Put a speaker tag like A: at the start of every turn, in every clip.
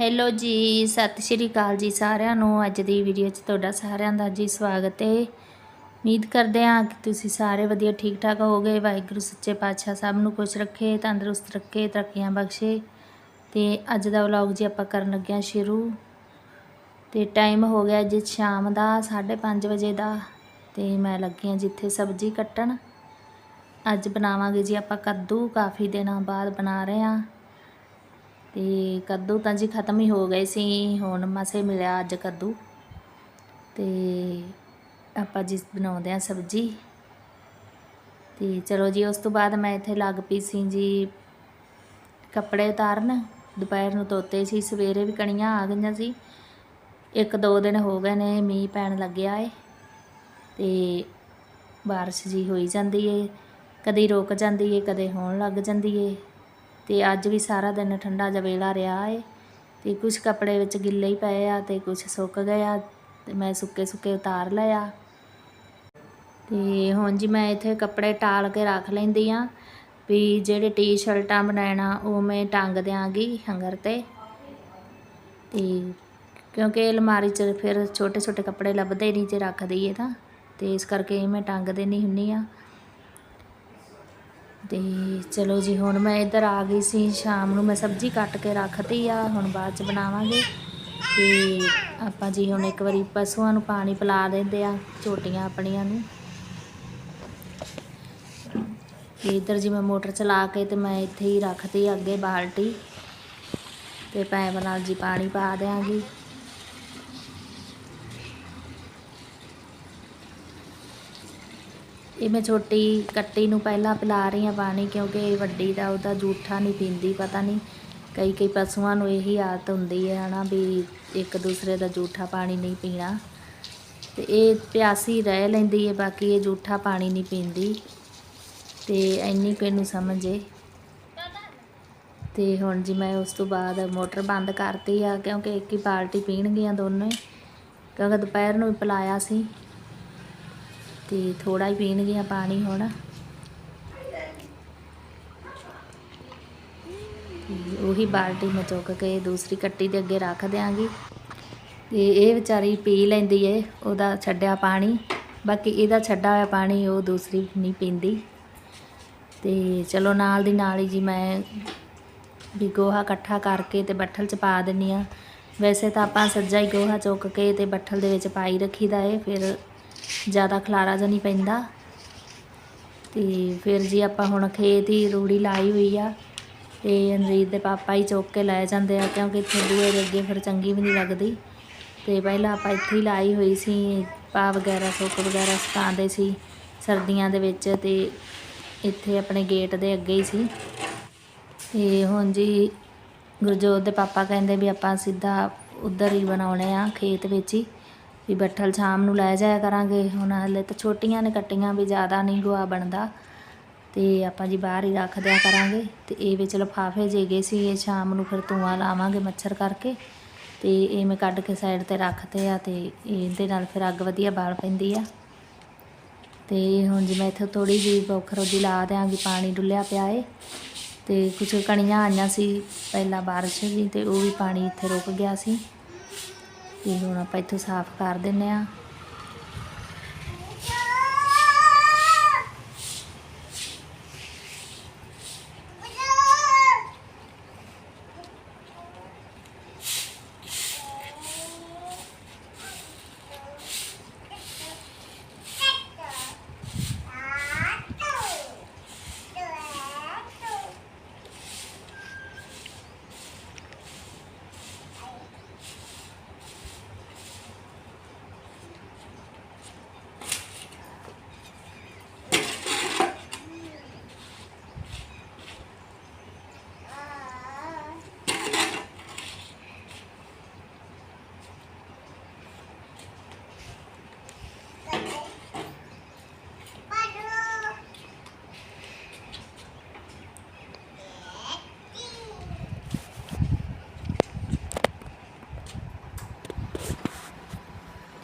A: Hello ਜੀ, ਸਤਿ ਸ਼੍ਰੀ ਅਕਾਲ ਜੀ ਸਾਰਿਆਂ ਨੂੰ। ਅੱਜ ਦੀ ਵੀਡੀਓ 'ਚ ਤੁਹਾਡਾ ਸਾਰਿਆਂ ਦਾ ਜੀ ਸਵਾਗਤ ਹੈ। ਉਮੀਦ ਕਰਦੇ ਹਾਂ ਕਿ ਤੁਸੀਂ ਸਾਰੇ ਵਧੀਆ ਠੀਕ ਠਾਕ ਹੋਗੇ ਵਾਹਿਗੁਰੂ, ਸੱਚੇ ਪਾਤਸ਼ਾਹ ਸਭ ਨੂੰ ਖੁਸ਼ ਰੱਖੇ, ਤੰਦਰੁਸਤ ਰੱਖੇ, ਤਰੱਕੀਆਂ ਬਖਸ਼ੇ। ਤੇ ਅੱਜ ਦਾ ਵਲੌਗ ਜੀ ਆਪਾਂ ਕਰਨ ਲੱਗੇ ਹਾਂ ਸ਼ੁਰੂ। ਤੇ ਟਾਈਮ ਹੋ ਗਿਆ ਜੀ ਸ਼ਾਮ ਦਾ 5:30 ਵਜੇ ਦਾ। ਤੇ ਮੈਂ ਲੱਗੀ ਹਾਂ ਜਿੱਥੇ ਸਬਜ਼ੀ ਕੱਟਣ। ਅੱਜ ਬਣਾਵਾਂਗੇ ਜੀ ਆਪਾਂ ਕੱਦੂ। ਕਾਫੀ ਦਿਨਾਂ ਬਾਅਦ ਬਣਾ ਰਹੇ ਹਾਂ। ਤੇ ਕੱਦੂ ਤਾਂ ਜੀ ਖਤਮ ਹੀ ਹੋ ਗਏ ਸੀ, ਹੁਣ ਮਸੇ ਮਿਲਿਆ ਅੱਜ ਕੱਦੂ। ਤੇ ਆਪਾਂ ਜੀ ਬਣਾਉਂਦੇ ਆ ਸਬਜ਼ੀ। ਤੇ ਚਲੋ ਜੀ, ਉਸ ਤੋਂ ਬਾਅਦ ਮੈਂ ਇੱਥੇ ਲੱਗ ਪਈ ਸੀ ਜੀ ਕੱਪੜੇ ਉਤਾਰਨ। ਦੁਪਹਿਰ ਨੂੰ ਧੋਤੇ ਸੀ, ਸਵੇਰੇ ਵੀ ਕਣੀਆਂ ਆ ਗਈਆਂ ਸੀ। ਇੱਕ ਦੋ ਦਿਨ ਹੋ ਗਏ ਨੇ ਮੀਂਹ ਪੈਣ ਲੱਗਿਆ ਏ। ਤੇ ਬਾਰਿਸ਼ ਜੀ ਹੋਈ ਜਾਂਦੀ ਏ। ਕਦੇ ਰੁਕ ਜਾਂਦੀ ਏ, ਕਦੇ ਹੋਣ ਲੱਗ ਜਾਂਦੀ ਏ। ਤੇ ਅੱਜ ਵੀ ਸਾਰਾ ਦਿਨ ਠੰਡਾ ਜਿਹਾ ਵੇਲਾ ਰਿਹਾ ਏ ਤੇ ਕੁਝ ਕੱਪੜੇ ਵਿੱਚ ਗਿੱਲੇ ਹੀ ਪਏ ਆ ਤੇ ਕੁਝ ਸੁੱਕ ਗਏ ਆ ਤੇ ਮੈਂ ਸੁੱਕੇ ਸੁੱਕੇ ਉਤਾਰ ਲਿਆ ਤੇ ਹੁਣ ਜੀ ਮੈਂ ਇੱਥੇ ਕੱਪੜੇ ਟਾਲ ਕੇ ਰੱਖ ਲੈਂਦੀ ਆ ਵੀ ਜਿਹੜੇ ਟੀ-ਸ਼ਰਟਾਂ ਬਣਾਉਣਾ ਉਹ ਮੈਂ ਟੰਗ ਦਿਆਂਗੀ ਹੰਗਰ ਤੇ। ਤੇ ਕਿਉਂਕਿ ਅਲਮਾਰੀ 'ਚ ਫਿਰ ਛੋਟੇ ਛੋਟੇ ਕੱਪੜੇ ਲੱਭਦੇ ਨਹੀਂ ਜੇ ਰੱਖ ਦਈਏ ਤਾਂ, ਤੇ ਇਸ ਕਰਕੇ ਮੈਂ ਟੰਗ ਦੇਣੀ ਹੁੰਨੀ ਆ। ਤੇ ਚਲੋ ਜੀ, ਹੁਣ ਮੈਂ ਇੱਧਰ ਆ ਗਈ ਸੀ, ਸ਼ਾਮ ਨੂੰ ਮੈਂ ਸਬਜ਼ੀ ਕੱਟ ਕੇ ਰੱਖਤੀ ਆ, ਹੁਣ ਬਾਅਦ ਚ ਬਣਾਵਾਂਗੇ। ਤੇ ਆਪਾਂ ਜੀ ਹੁਣ ਇੱਕ ਵਾਰੀ ਪਸ਼ੂਆਂ ਨੂੰ ਪਾਣੀ ਪਿਲਾ ਦਿੰਦੇ ਆ, ਝੋਟੀਆਂ ਆਪਣੀਆਂ ਨੂੰ। ਤੇ ਇੱਧਰ ਜੀ ਮੈਂ ਮੋਟਰ ਚਲਾ ਕੇ ਤੇ ਮੈਂ ਇੱਥੇ ਹੀ ਰੱਖਤੀ ਅੱਗੇ ਬਾਲਟੀ। ਤੇ ਪੈਪ ਨਾਲ ਜੀ ਪਾਣੀ ਪਾ ਦਿਆਂਗੀ। ਇਹ ਮੈਂ ਛੋਟੀ ਕੱਟੀ ਨੂੰ ਪਹਿਲਾਂ ਪਿਲਾ ਰਹੀ ਹਾਂ ਪਾਣੀ ਕਿਉਂਕਿ ਵੱਡੀ ਦਾ ਉਹਦਾ ਜੂਠਾ ਨਹੀਂ ਪੀਂਦੀ, ਪਤਾ ਨਹੀਂ। ਕਈ ਕਈ ਪਸ਼ੂਆਂ ਨੂੰ ਇਹੀ ਆਦਤ ਹੁੰਦੀ ਹੈ ਹਨਾ ਵੀ ਇੱਕ ਦੂਸਰੇ ਦਾ ਜੂਠਾ ਪਾਣੀ ਨਹੀਂ ਪੀਣਾ। ਤੇ ਇਹ ਪਿਆਸੀ ਰਹਿ ਲੈਂਦੀ ਹੈ, ਬਾਕੀ ਇਹ ਜੂਠਾ ਪਾਣੀ ਨਹੀਂ ਪੀਂਦੀ। ਤੇ ਇੰਨੀ ਕੁ ਇਹਨੂੰ ਸਮਝੇ। ਤੇ ਹੁਣ ਜੀ ਮੈਂ ਉਸ ਤੋਂ ਬਾਅਦ ਮੋਟਰ ਬੰਦ ਕਰਤੀ ਆ ਕਿਉਂਕਿ ਇੱਕ ਹੀ ਬਾਲਟੀ ਪੀਣਗੀਆਂ ਦੋਨੋਂ ਕਿਉਂਕਿ ਦੁਪਹਿਰ ਨੂੰ ਪਿਲਾਇਆ ਸੀ। ਤੇ ਥੋੜਾ ਹੀ ਪੀਣਗੀਆਂ ਪਾਣੀ ਹੁਣ। ਉਹੀ ਬਾਲਟੀ ਮੈਂ ਚੁੱਕ ਕੇ ਦੂਸਰੀ ਕੱਟੀ ਦੇ ਅੱਗੇ ਰੱਖ ਦਿਆਂਗੀ। ਤੇ ਇਹ ਵਿਚਾਰੀ ਪੀ ਲੈਂਦੀ ਏ, ਉਹਦਾ ਛੱਡਿਆ ਪਾਣੀ। ਬਾਕੀ ਇਹਦਾ ਛੱਡਾ ਹੋਇਆ ਪਾਣੀ ਉਹ ਦੂਸਰੀ ਨਹੀਂ ਪੀਂਦੀ। ਤੇ ਚਲੋ ਨਾਲ ਦੀ ਨਾਲ ਹੀ ਜੀ ਮੈਂ ਵੀ ਗੋਹਾ ਇਕੱਠਾ ਕਰਕੇ ਤੇ ਬੱਠਲ 'ਚ ਪਾ ਦਿੰਨੀ ਆ। ਵੈਸੇ ਤਾਂ ਆਪਾਂ ਸੱਜਾ ਹੀ ਗੋਹਾ ਚੁੱਕ ਕੇ ਤੇ ਬੱਠਲ ਦੇ ਵਿੱਚ ਪਾਈ ਰੱਖੀਦਾ ਏ, ਫਿਰ ਜ਼ਿਆਦਾ ਖਲਾਰਾ ਜਿਹਾ ਨਹੀਂ ਪੈਂਦਾ। ਤੇ ਫਿਰ ਜੀ ਆਪਾਂ ਹੁਣ ਖੇਤ ਹੀ ਰੂੜੀ ਲਾਈ ਹੋਈ ਆ। ਤੇ ਅਨਰੀਤ ਦੇ ਪਾਪਾ ਹੀ ਚੁੱਕ ਕੇ ਲੈ ਜਾਂਦੇ ਆ, ਕਿਉਂਕਿ ਇੱਥੇ ਦੂਏ ਦੇ ਅੱਗੇ ਫਿਰ ਚੰਗੀ ਵੀ ਨਹੀਂ ਲੱਗਦੀ। ਤੇ ਪਹਿਲਾਂ ਆਪਾਂ ਇੱਥੇ ਹੀ ਲਾਈ ਹੋਈ ਸੀ, ਪਾ ਵਗੈਰਾ, ਸੁੱਕ ਵਗੈਰਾ ਸੁਕਾਉਂਦੇ ਸੀ ਸਰਦੀਆਂ ਦੇ ਵਿੱਚ ਤੇ ਇੱਥੇ ਆਪਣੇ ਗੇਟ ਦੇ ਅੱਗੇ ਹੀ ਸੀ। ਤੇ ਹੁਣ ਜੀ ਗੁਰਜੋਤ ਦੇ ਪਾਪਾ ਕਹਿੰਦੇ ਵੀ ਆਪਾਂ ਸਿੱਧਾ ਉੱਧਰ ਹੀ ਬਣਾਉਣੇ ਆ ਖੇਤ ਵਿੱਚ ਹੀ। ਵੀ ਬੱਠਲ ਸ਼ਾਮ ਨੂੰ ਲੈ ਜਾਇਆ ਕਰਾਂਗੇ। ਹੁਣ ਹਲੇ ਤਾਂ ਛੋਟੀਆਂ ਨੇ ਕੱਟੀਆਂ, ਵੀ ਜ਼ਿਆਦਾ ਨਹੀਂ ਗੋਆ ਬਣਦਾ। ਤੇ ਆਪਾਂ ਜੀ ਬਾਹਰ ਹੀ ਰੱਖ ਦਿਆ ਕਰਾਂਗੇ। ਤੇ ਇਹ ਵਿੱਚ ਲਫਾਫੇ ਜੇ ਗਏ ਸੀ, ਇਹ ਸ਼ਾਮ ਨੂੰ ਫਿਰ ਧੂਆਂ ਲਾਵਾਂਗੇ ਮੱਛਰ ਕਰਕੇ। ਤੇ ਇਹ ਮੈਂ ਕੱਢ ਕੇ ਸਾਈਡ ਤੇ ਰੱਖਤੇ ਆ ਤੇ ਇਹਦੇ ਨਾਲ ਫਿਰ ਅੱਗ ਵਧੀਆ ਬਾਲ ਪੈਂਦੀ ਆ। ਤੇ ਹੁਣ ਜੀ ਮੈਂ ਇੱਥੇ ਥੋੜੀ ਜਿਹੀ ਬੋਖਰੋ ਦੀ ਲਾ ਦਿਆਂਗੀ ਪਾਣੀ ਡੁੱਲਿਆ ਪਿਆ ਏ। ਤੇ ਕੁਝ ਕਣੀਆਂ ਆਈਆਂ ਸੀ ਪਹਿਲਾਂ ਬਾਰਿਸ਼ ਦੀ ਤੇ ਉਹ ਵੀ ਪਾਣੀ ਇੱਥੇ ਰੁਕ ਗਿਆ ਸੀ। ਤੇ ਹੁਣ ਆਪਾਂ ਇੱਥੋਂ ਸਾਫ਼ ਕਰ ਦਿੰਦੇ ਹਾਂ।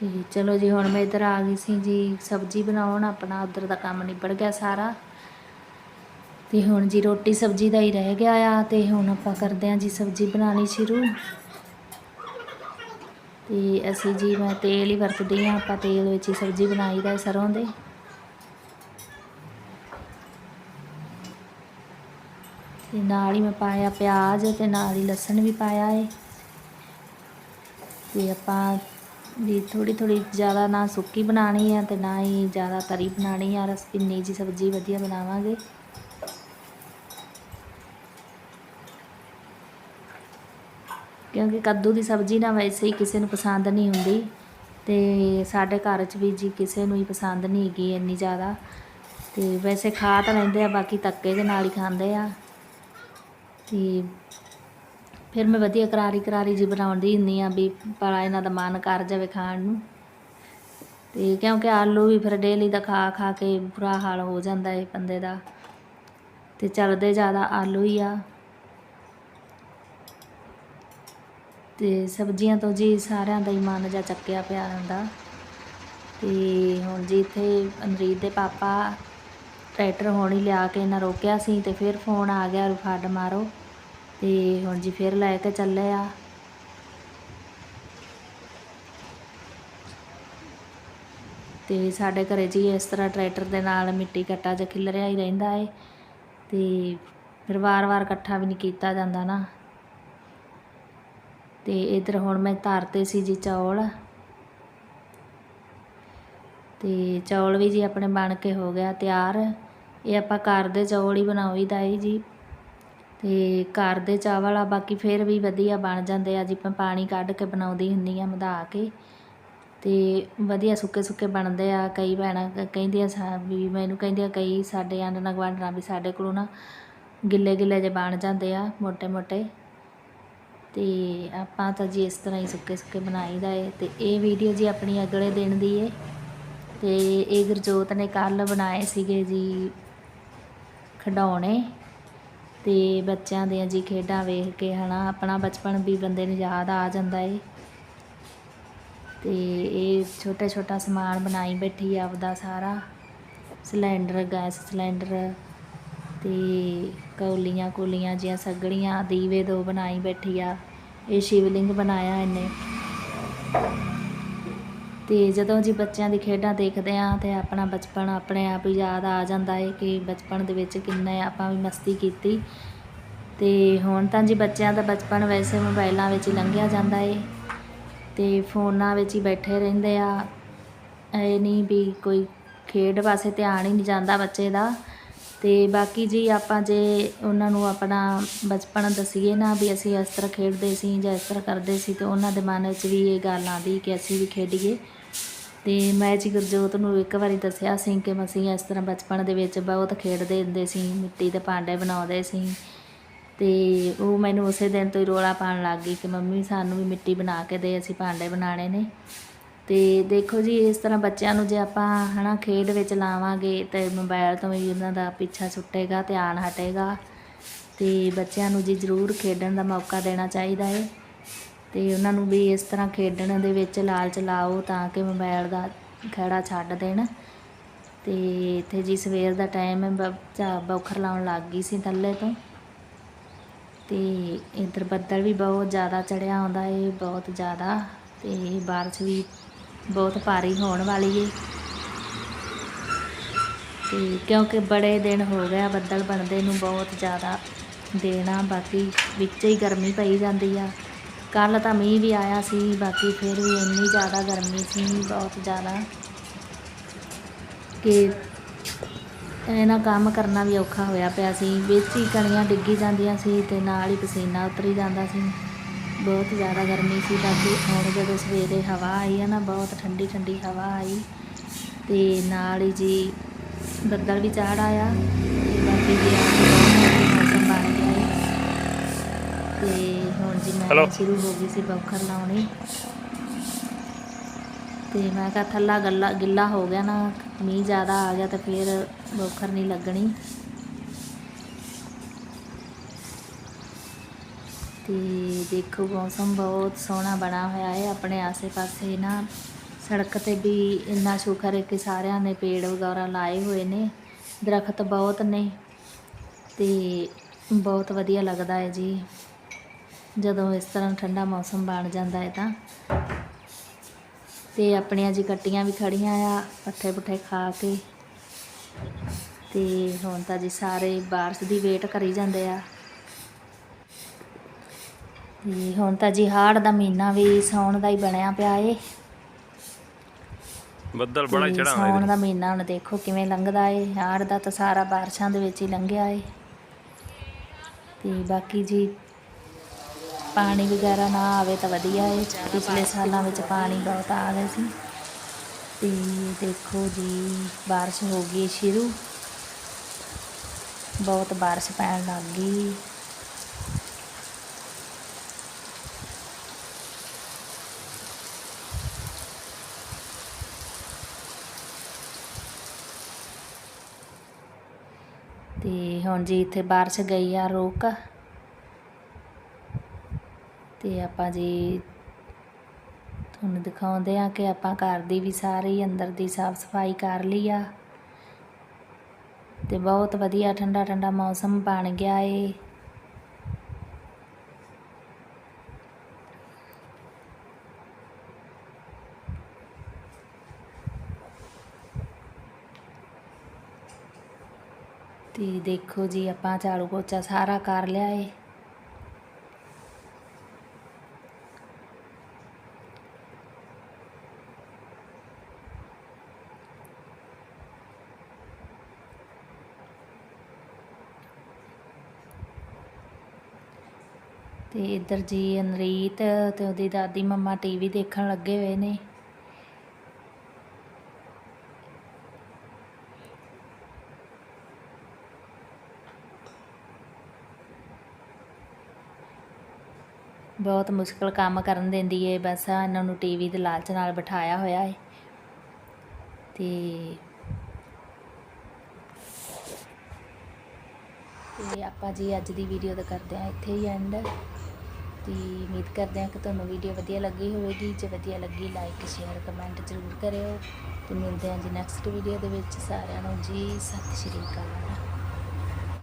A: ਤੇ ਚਲੋ ਜੀ, ਹੁਣ ਮੈਂ ਇੱਧਰ ਆ ਗਈ ਸੀ ਜੀ, ਸਬਜ਼ੀ ਬਣਾਉਣ, ਆਪਣਾ ਉਧਰ ਦਾ ਕੰਮ ਨਿਬੜ ਗਿਆ ਸਾਰਾ। ਤੇ ਹੁਣ ਜੀ, ਰੋਟੀ ਸਬਜ਼ੀ ਦਾ ਹੀ ਰਹਿ ਗਿਆ ਆ, ਤੇ ਹੁਣ ਆਪਾਂ ਕਰਦੇ ਆ ਜੀ ਸਬਜ਼ੀ ਬਣਾਉਣੀ ਸ਼ੁਰੂ। ਤੇ ਅਸੀਂ ਜੀ, ਮੈਂ ਤੇਲ ਹੀ ਵਰਤਦੀ ਹਾਂ, ਆਪਾਂ ਤੇਲ ਵਿੱਚ ਹੀ ਸਬਜ਼ੀ ਬਣਾਈਦਾ ਹੈ ਸਰੋਂ ਦੇ। ਤੇ ਨਾਲ ਹੀ ਮੈਂ ਪਾਇਆ ਪਿਆਜ਼, ਤੇ ਨਾਲ ਹੀ ਲਸਣ ਵੀ ਪਾਇਆ ਹੈ ਤੇ ਆਪਾਂ ਵੀ ਥੋੜੀ ਥੋੜੀ ਜ਼ਿਆਦਾ ਨਾ ਸੁੱਕੀ ਬਣਾਣੀ ਆ ਤੇ ਨਾ ਹੀ ਜ਼ਿਆਦਾ ਤਰੀ ਬਣਾਣੀ ਆ ਰਸ ਪਿੰਨੀ ਜੀ ਸਬਜ਼ੀ ਵਧੀਆ ਬਣਾਵਾਂਗੇ। ਕਿਉਂਕਿ ਕੱਦੂ ਦੀ ਸਬਜ਼ੀ ਨਾ ਵੈਸੇ ਹੀ ਕਿਸੇ ਨੂੰ ਪਸੰਦ ਨਹੀਂ ਹੁੰਦੀ ਤੇ ਸਾਡੇ ਘਰ 'ਚ ਵੀ ਜੀ ਕਿਸੇ ਨੂੰ ਹੀ ਪਸੰਦ ਨਹੀਂ ਹੈਗੀ ਇੰਨੀ ਜ਼ਿਆਦਾ। ਤੇ ਵੈਸੇ ਖਾ ਤਾਂ ਲੈਂਦੇ ਆ, ਬਾਕੀ ਤੱਕੇ ਦੇ ਨਾਲ ਹੀ ਖਾਂਦੇ ਆ। ਤੇ ਫਿਰ ਮੈਂ ਵਧੀਆ ਕਰਾਰੀ ਕਰਾਰੀ ਜੀ ਬਣਾਉਂਦੀ ਹੁੰਦੀ ਆ ਵੀ ਭਲਾ ਇਹਨਾਂ ਦਾ ਮਨ ਕਰ ਜਾਵੇ ਖਾਣ ਨੂੰ। ਤੇ ਕਿਉਂਕਿ ਆਲੂ ਵੀ ਫਿਰ ਡੇਲੀ ਦਾ ਖਾ ਖਾ ਕੇ ਬੁਰਾ ਹਾਲ ਹੋ ਜਾਂਦਾ ਹੈ ਬੰਦੇ ਦਾ। ਤੇ ਚੱਲਦੇ ਜ਼ਿਆਦਾ ਆਲੂ ਹੀ ਆ। ਤੇ ਸਬਜ਼ੀਆਂ ਤੋਂ ਜੀ ਸਾਰਿਆਂ ਦਾ ਹੀ ਮਨ ਜਾ ਚੱਕਿਆ ਪਿਆ ਹੁੰਦਾ ਤੇ ਹੁਣ ਜੀ ਇੱਥੇ ਅਮਰੀਤ ਦੇ ਪਾਪਾ ਟਰੈਕਟਰ ਹੋਣੀ ਲਿਆ ਕੇ ਇਹਨਾਂ ਰੋਕਿਆ ਸੀ ਤੇ ਫਿਰ ਫੋਨ ਆ ਗਿਆ ਫੱਡ ਮਾਰੋ। ਤੇ ਹੁਣ ਜੀ ਫਿਰ ਲੈ ਕੇ ਚੱਲੇ ਆ। ਤੇ ਸਾਡੇ ਘਰੇ ਜੀ ਇਸ ਤਰ੍ਹਾਂ ਟਰੈਕਟਰ ਦੇ ਨਾਲ ਮਿੱਟੀ ਕੱਟਾ ਜਿਹਾ ਖਿਲਰਿਆ ਹੀ ਰਹਿੰਦਾ ਏ। ਤੇ ਫਿਰ ਵਾਰ-ਵਾਰ ਇਕੱਠਾ ਵੀ ਨਹੀਂ ਕੀਤਾ ਜਾਂਦਾ ਨਾ। ਤੇ ਇਧਰ ਹੁਣ ਮੈਂ ਧਰਤੇ ਸੀ ਜੀ ਚੌਲ। ਤੇ ਚੌਲ ਵੀ ਜੀ ਆਪਣੇ ਬਣ ਕੇ ਹੋ ਗਿਆ ਤਿਆਰ। ਇਹ ਆਪਾਂ ਘਰ ਦੇ ਚੌਲ ਹੀ ਬਣਾਉਈਦਾ ਏ ਜੀ। ਤੇ ਘਰ ਦੇ ਚਾਵਲ ਆ ਬਾਕੀ ਫਿਰ ਵੀ ਵਧੀਆ ਬਣ ਜਾਂਦੇ ਆ ਜੀ ਆਪਾਂ ਪਾਣੀ ਕੱਢ ਕੇ ਬਣਾਉਂਦੀ ਹੁੰਨੀ ਆ ਮਧਾ ਕੇ ਤੇ ਵਧੀਆ ਸੁੱਕੇ ਸੁੱਕੇ ਬਣਦੇ ਆ, ਕਈ ਭੈਣਾਂ ਕਹਿੰਦੀਆਂ ਵੀ ਮੈਨੂੰ ਕਹਿੰਦੀਆਂ ਕਈ ਸਾਡੇ ਆਂਡਣਾ ਗਵਾਂਡਣਾ ਵੀ ਸਾਡੇ ਕੋਲੋਂ ਨਾ ਗਿੱਲੇ ਗਿੱਲੇ ਜੇ ਬਣ ਜਾਂਦੇ ਆ ਮੋٹے ਮੋٹے ਤੇ ਆਪਾਂ ਤਾਂ ਜੀ ਇਸ ਤਰ੍ਹਾਂ ਹੀ ਸੁੱਕੇ ਸੁੱਕੇ ਬਣਾਈਦਾ ਏ ਤੇ ਇਹ ਵੀਡੀਓ ਜੀ ਆਪਣੀ ਅਗਲੇ ਦਿਨ ਦੀ ਏ ਤੇ ਇਹ ਗੁਰਜੋਤ ਨੇ ਕੱਲ ਬਣਾਏ ਸੀਗੇ ਜੀ ਖਡਾਉਣੇ ਅਤੇ ਬੱਚਿਆਂ ਦੀਆਂ ਜੀ ਖੇਡਾਂ ਵੇਖ ਕੇ ਹੈ ਨਾ ਆਪਣਾ ਬਚਪਨ ਵੀ ਬੰਦੇ ਨੂੰ ਯਾਦ ਆ ਜਾਂਦਾ ਏ। ਤੇ ਇਹ ਛੋਟਾ ਛੋਟਾ ਸਮਾਨ ਬਣਾਈ ਬੈਠੀ ਆਪਦਾ ਸਾਰਾ। ਸਿਲੰਡਰ, ਗੈਸ ਸਿਲੰਡਰ ਤੇ ਕੌਲੀਆਂ ਕੁਲੀਆਂ ਜਿਹੀਆਂ ਸਗੜੀਆਂ, ਦੀਵੇ ਦੋ ਬਣਾਈ ਬੈਠੀ ਆ। ਇਹ ਸ਼ਿਵਲਿੰਗ ਬਣਾਇਆ ਇਹਨੇ। ਅਤੇ ਜਦੋਂ ਜੀ ਬੱਚਿਆਂ ਦੀ ਖੇਡਾਂ ਦੇਖਦੇ ਹਾਂ ਤੇ ਆਪਣਾ ਬਚਪਨ ਆਪਣੇ ਆਪ ਹੀ ਯਾਦ ਆ ਜਾਂਦਾ ਏ ਕਿ ਬਚਪਨ ਦੇ ਵਿੱਚ ਕਿੰਨਾ ਆਪਾਂ ਵੀ ਮਸਤੀ ਕੀਤੀ। ਅਤੇ ਹੁਣ ਤਾਂ ਜੀ ਬੱਚਿਆਂ ਦਾ ਬਚਪਨ ਵੈਸੇ ਮੋਬਾਈਲਾਂ ਵਿੱਚ ਹੀ ਲੰਘਿਆ ਜਾਂਦਾ ਏ ਅਤੇ ਫੋਨਾਂ ਵਿੱਚ ਹੀ ਬੈਠੇ ਰਹਿੰਦੇ ਆ। ਇਹ ਨਹੀਂ ਵੀ ਕੋਈ ਖੇਡ ਪਾਸੇ ਧਿਆਨ ਹੀ ਨਹੀਂ ਜਾਂਦਾ ਬੱਚੇ ਦਾ। ਅਤੇ ਬਾਕੀ ਜੀ ਆਪਾਂ ਜੇ ਉਹਨਾਂ ਨੂੰ ਆਪਣਾ ਬਚਪਨ ਦਸੀਏ ਨਾ ਵੀ ਅਸੀਂ ਇਸ ਤਰ੍ਹਾਂ ਖੇਡਦੇ ਸੀ ਜਾਂ ਇਸ ਤਰ੍ਹਾਂ ਕਰਦੇ ਸੀ ਤਾਂ ਉਹਨਾਂ ਦੇ ਮਨ ਵਿੱਚ ਵੀ ਇਹ ਗੱਲ ਆਉਂਦੀ ਕਿ ਅਸੀਂ ਵੀ ਖੇਡੀਏ। ਤੇ ਮੈਂ ਜੀ ਗੁਰਜੋਤ ਨੂੰ ਇੱਕ ਵਾਰੀ ਦੱਸਿਆ ਸੀ ਕਿ ਅਸੀਂ ਇਸ ਤਰ੍ਹਾਂ ਬਚਪਨ ਦੇ ਵਿੱਚ ਬਹੁਤ ਖੇਡਦੇ ਹੁੰਦੇ ਸੀ, ਮਿੱਟੀ ਦੇ ਭਾਂਡੇ ਬਣਾਉਂਦੇ ਸੀ ਤੇ ਉਹ ਮੈਨੂੰ ਉਸੇ ਦਿਨ ਤੋਂ ਹੀ ਰੋਲਾ ਪਾਉਣ ਲੱਗ ਗਈ ਕਿ ਮੰਮੀ ਸਾਨੂੰ ਵੀ ਮਿੱਟੀ ਬਣਾ ਕੇ ਦੇ, ਅਸੀਂ ਭਾਂਡੇ ਬਣਾਉਣੇ ਨੇ। ਤੇ ਦੇਖੋ ਜੀ, ਇਸ ਤਰ੍ਹਾਂ ਬੱਚਿਆਂ ਨੂੰ ਜੇ ਆਪਾਂ ਹਨਾ ਖੇਡ ਵਿੱਚ ਲਾਵਾਂਗੇ ਤੇ ਮੋਬਾਈਲ ਤੋਂ ਵੀ ਉਹਨਾਂ ਦਾ ਪਿੱਛਾ ਛੁੱਟੇਗਾ ਧਿਆਨ ਹਟੇਗਾ। ਤੇ ਬੱਚਿਆਂ ਨੂੰ ਜੀ ਜ਼ਰੂਰ ਖੇਡਣ ਦਾ ਮੌਕਾ ਦੇਣਾ ਚਾਹੀਦਾ ਹੈ ਤੇ ਉਹਨਾਂ ਨੂੰ ਵੀ ਇਸ ਤਰ੍ਹਾਂ ਖੇਡਣ ਦੇ ਵਿੱਚ ਲਾਲਚ ਲਾਓ ਤਾਂ ਕਿ ਮੋਬਾਈਲ ਦਾ ਖੜਾ ਛੱਡ ਦੇਣ। ਤੇ ਇੱਥੇ ਜੀ ਸਵੇਰ ਦਾ ਟਾਈਮ ਹੈ ਬੱਚਾ ਬੌਖਰ ਲਾਉਣ ਲੱਗ ਗਈ ਸੀ ਥੱਲੇ ਤੋਂ। ਤੇ ਇੱਧਰ ਬੱਦਲ ਵੀ ਬਹੁਤ ਜ਼ਿਆਦਾ ਚੜਿਆ ਆਉਂਦਾ ਏ, ਬਹੁਤ ਜ਼ਿਆਦਾ। ਤੇ ਬਾਰਿਸ਼ ਵੀ ਬਹੁਤ ਭਾਰੀ ਹੋਣ ਵਾਲੀ ਏ। ਤੇ ਕਿਉਂਕਿ ਬੜੇ ਦਿਨ ਹੋ ਗਿਆ ਬੱਦਲ ਬਣਦੇ ਨੂੰ ਬਹੁਤ ਜ਼ਿਆਦਾ ਦੇਣਾ ਬਾਕੀ ਵਿੱਚ ਹੀ ਗਰਮੀ ਪਈ ਜਾਂਦੀ ਆ। ਕੱਲ ਤਾਂ ਮੀਂਹ ਵੀ ਆਇਆ ਸੀ, ਬਾਕੀ ਫਿਰ ਵੀ ਇੰਨੀ ਜ਼ਿਆਦਾ ਗਰਮੀ ਸੀ, ਬਹੁਤ ਜ਼ਿਆਦਾ ਕਿ ਇਹਨਾਂ ਕੰਮ ਕਰਨਾ ਵੀ ਔਖਾ ਹੋਇਆ ਪਿਆ ਸੀ। ਵਿੱਚ ਹੀ ਕਣੀਆਂ ਡਿੱਗੀ ਜਾਂਦੀਆਂ ਸੀ ਤੇ ਨਾਲ ਹੀ ਪਸੀਨਾ ਉਤਰੀ ਜਾਂਦਾ ਸੀ। ਬਹੁਤ ਜ਼ਿਆਦਾ ਗਰਮੀ ਸੀ ਬਾਕੀ ਹੁਣ ਜਦੋਂ ਸਵੇਰੇ ਹਵਾ ਆਈ ਹੈ ਨਾ ਬਹੁਤ ਠੰਡੀ ਠੰਡੀ ਹਵਾ ਆਈ। ਤੇ ਨਾਲ ਹੀ ਜੀ ਬੱਦਲ ਵੀ ਚਾੜ ਆਇਆ। ਤੇ ਬਾਕੀ ਜੀ ਮੌਸਮ ਬਣ ਗਿਆ ਹੈ ਤੇ ਹੁਣ ਜੀ ਮੈਂ. ਸ਼ੁਰੂ ਹੋ ਗਈ ਸੀ ਬੌਖਰ ਲਾਉਣੀ। ਤੇ ਮੈਂ ਕਿਹਾ ਥੱਲਾ ਗੱਲਾ ਗਿੱਲਾ ਹੋ ਗਿਆ ਨਾ ਮੀਂਹ ਜ਼ਿਆਦਾ ਆ ਗਿਆ ਤਾਂ ਫਿਰ ਬੌਖਰ ਨਹੀਂ ਲੱਗਣੀ। ਤੇ ਦੇਖੋ ਮੌਸਮ ਬਹੁਤ ਸੋਹਣਾ ਬਣਾ ਹੋਇਆ ਹੈ। ਆਪਣੇ ਆਸੇ-ਪਾਸੇ ਨਾ ਸੜਕ ਤੇ ਵੀ ਇੰਨਾ ਸ਼ੁਕਰ ਹੈ ਕਿ ਸਾਰਿਆਂ ਨੇ ਪੇੜ ਵਗੈਰਾ ਲਾਏ ਹੋਏ ਨੇ। ਦਰਖਤ ਬਹੁਤ ਨੇ ਤੇ ਬਹੁਤ ਵਧੀਆ ਲੱਗਦਾ ਹੈ ਜੀ। ਜਦੋਂ ਇਸ ਤਰ੍ਹਾਂ ਠੰਡਾ ਮੌਸਮ ਬਣ ਜਾਂਦਾ ਹੈ ਤਾਂ। ਤੇ ਆਪਣੀਆਂ ਜੀ ਕੱਟੀਆਂ ਵੀ ਖੜੀਆਂ ਆ ਪੱਠੇ ਪੁੱਠੇ ਖਾ ਕੇ। ਤੇ ਹੁਣ ਤਾਂ ਜੀ ਸਾਰੇ ਬਾਰਿਸ਼ ਦੀ ਵੇਟ ਕਰੀ ਜਾਂਦੇ ਆ। ਤੇ ਹੁਣ ਤਾਂ ਜੀ ਹਾੜ ਦਾ ਮਹੀਨਾ ਵੀ ਸੌਣ ਦਾ ਹੀ ਬਣਿਆ ਪਿਆ ਏ।
B: ਬੱਦਲ ਬੜਾ ਚੜਾ
A: ਸਾਉਣ ਦਾ ਮਹੀਨਾ ਹੁਣ ਦੇਖੋ ਕਿਵੇਂ ਲੰਘਦਾ ਏ। ਹਾੜ ਦਾ ਤਾਂ ਸਾਰਾ ਬਾਰਿਸ਼ਾਂ ਦੇ ਵਿੱਚ ਹੀ ਲੰਘਿਆ ਏ। ਤੇ ਬਾਕੀ ਜੀ ਪਾਣੀ ਵਗੈਰਾ ਨਾ ਆਵੇ ਤਾਂ ਵਧੀਆ ਏ। ਪਿਛਲੇ ਸਾਲਾਂ ਵਿੱਚ ਪਾਣੀ ਬਹੁਤ ਆ ਗਿਆ ਸੀ। ਤੇ ਦੇਖੋ ਜੀ ਬਾਰਿਸ਼ ਹੋ ਗਈ ਸ਼ੁਰੂ। ਬਹੁਤ ਬਾਰਿਸ਼ ਪੈਣ ਲੱਗ ਗਈ। ਤੇ ਹੁਣ ਜੀ ਇੱਥੇ ਬਾਰਿਸ਼ ਗਈ ਆ ਰੋਕ। ਤੇ ਆਪਾਂ ਜੀ ਤੁਹਾਨੂੰ ਦਿਖਾਉਂਦੇ ਆ ਕਿ ਆਪਾਂ ਘਰ ਦੀ ਵੀ ਸਾਰੀ, ਅੰਦਰ ਦੀ ਸਾਫ਼ ਸਫ਼ਾਈ ਕਰ ਲਈ ਆ। ਤੇ ਬਹੁਤ ਵਧੀਆ ਠੰਡਾ ਠੰਡਾ ਮੌਸਮ ਬਣ ਗਿਆ ਏ। ਤੇ ਦੇਖੋ ਜੀ, ਆਪਾਂ ਝਾੜੂ ਪੋਚਾ ਸਾਰਾ ਕਰ ਲਿਆ ਏ। ਤੇ ਇੱਧਰ ਜੀ ਅਨਰੀਤ ਤੇ ਉਹਦੀ ਦਾਦੀ ਮੰਮਾ ਟੀਵੀ ਦੇਖਣ ਲੱਗੇ ਹੋਏ ਨੇ। ਬਹੁਤ ਮੁਸ਼ਕਲ ਕੰਮ ਕਰਨ ਦਿੰਦੀ ਏ। ਬਸ ਇਹਨਾਂ ਨੂੰ ਟੀਵੀ ਦੇ ਲਾਲਚ ਨਾਲ ਬਿਠਾਇਆ ਹੋਇਆ ਏ। ਤੇ ਤੇ ਆਪਾਂ ਜੀ ਅੱਜ ਦੀ ਵੀਡੀਓ ਦਾ ਕਰਦੇ ਹਾਂ। ਇੱਥੇ ਹੀ ਐਂਡ ਤੇ ਉਮੀਦ ਕਰਦੇ ਹਾਂ ਕਿ ਤੁਹਾਨੂੰ ਵੀਡੀਓ ਵਧੀਆ ਲੱਗੀ ਹੋਵੇਗੀ। ਜੇ ਵਧੀਆ ਲੱਗੀ ਲਾਈਕ ਸ਼ੇਅਰ ਕਮੈਂਟ ਜ਼ਰੂਰ ਕਰਿਓ। ਤੇ ਮਿਲਦੇ ਹਾਂ ਜੀ ਨੈਕਸਟ ਵੀਡੀਓ ਦੇ ਵਿੱਚ। ਸਾਰਿਆਂ ਨੂੰ ਜੀ, ਸਤਿ ਸ਼੍ਰੀ ਅਕਾਲ।